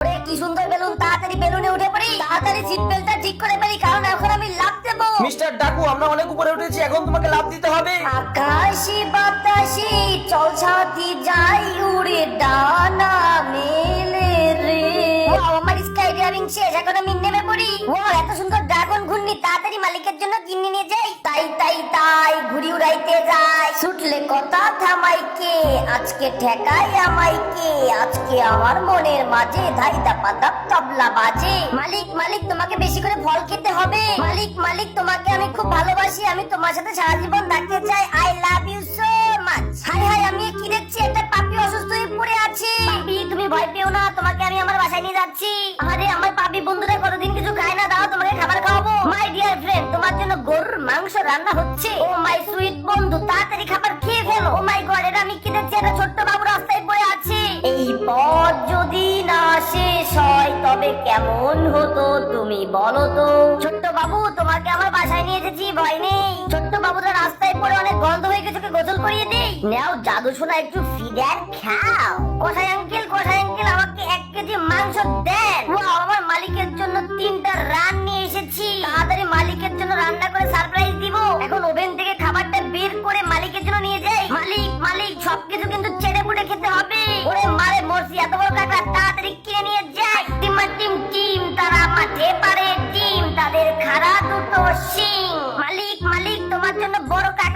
ওরে কি সুন্দর বেলুন তাড়াতাড়ি বেলুনে উঠে পড়ি। তাড়াতাড়ি সিট বেল্টটা ঠিক করে ফেলি কারণ এখন আমি লাভ দেব। মিস্টার ডাকু আমরা অনেক উপরে উঠেছি এখন তোমাকে লাভ দিতে হবে। আকাশে বাতাসে চল ছাতি যাই উড়ে ডানা মেলে রে। ও আমার স্কাই ড্রাইভিং শেষ এখন আমি নেমে পড়ি। ও এত সুন্দর ড্রাগন ঘূর্ণি মালিকের জন্য কিনে নিয়ে যাই। তাই তাই তাই ঘুড়ি উড়াইতে যাই। ছুটলে কথা থামাই কে আজকে ঠেকাই আমাই কে আজকে আমার মনের মাঝে ধাই দাপা দাপ তবলা বাজে। মালিক মালিক, তোমাকে বেশি করে ফল খেতে হবে। মালিক মালিক, তোমাকে আমি খুব ভালোবাসি। আমি তোমার সাথে সারা জীবন থাকতে চাই। I love you so much hi hi আমি কি দেখছি? একটা পাপি অসুস্থ হয়ে পড়ে আছে। তুমি ভয় পেও না। তোমাকে আমি আমার বাসায় নিয়ে যাচ্ছি। আরে আমার পাপি বন্ধুরা কতদিন কিছু খায় না, দাও তোমাকে মাংস রান্না হচ্ছে? ও মাই সুইট বন্ধু, তাড়াতাড়ি খাবার খেয়ে ফেলো। ও মাই গড এটা আমি কি দেখছি একটা ছোট্ট বাবু রাস্তায় পড়ে আছে। এই পথ যদি না শেষ হয়, তবে কেমন হতো তুমি বলো তো? ছোট্ট বাবু, তোমাকে আমার বাসায় নিয়ে এসেছি, ভয় নেই। ছোট্ট বাবুটা রাস্তায় পড়ে অনেক গন্ধ হয়ে গেছে গোসল করিয়ে দেই। নাও, জাদু শোনা একটু ফিডার খাও। কোথায় আঙ্কেল কোথায় আঙ্কেল, আমাকে এক কেজি মাংস দেন। আমার মালিকের জন্য তিনটা রান এপারে ডিম তাদের খাড়া দুটো শিং। মালিক মালিক তোমার জন্য বড় কাক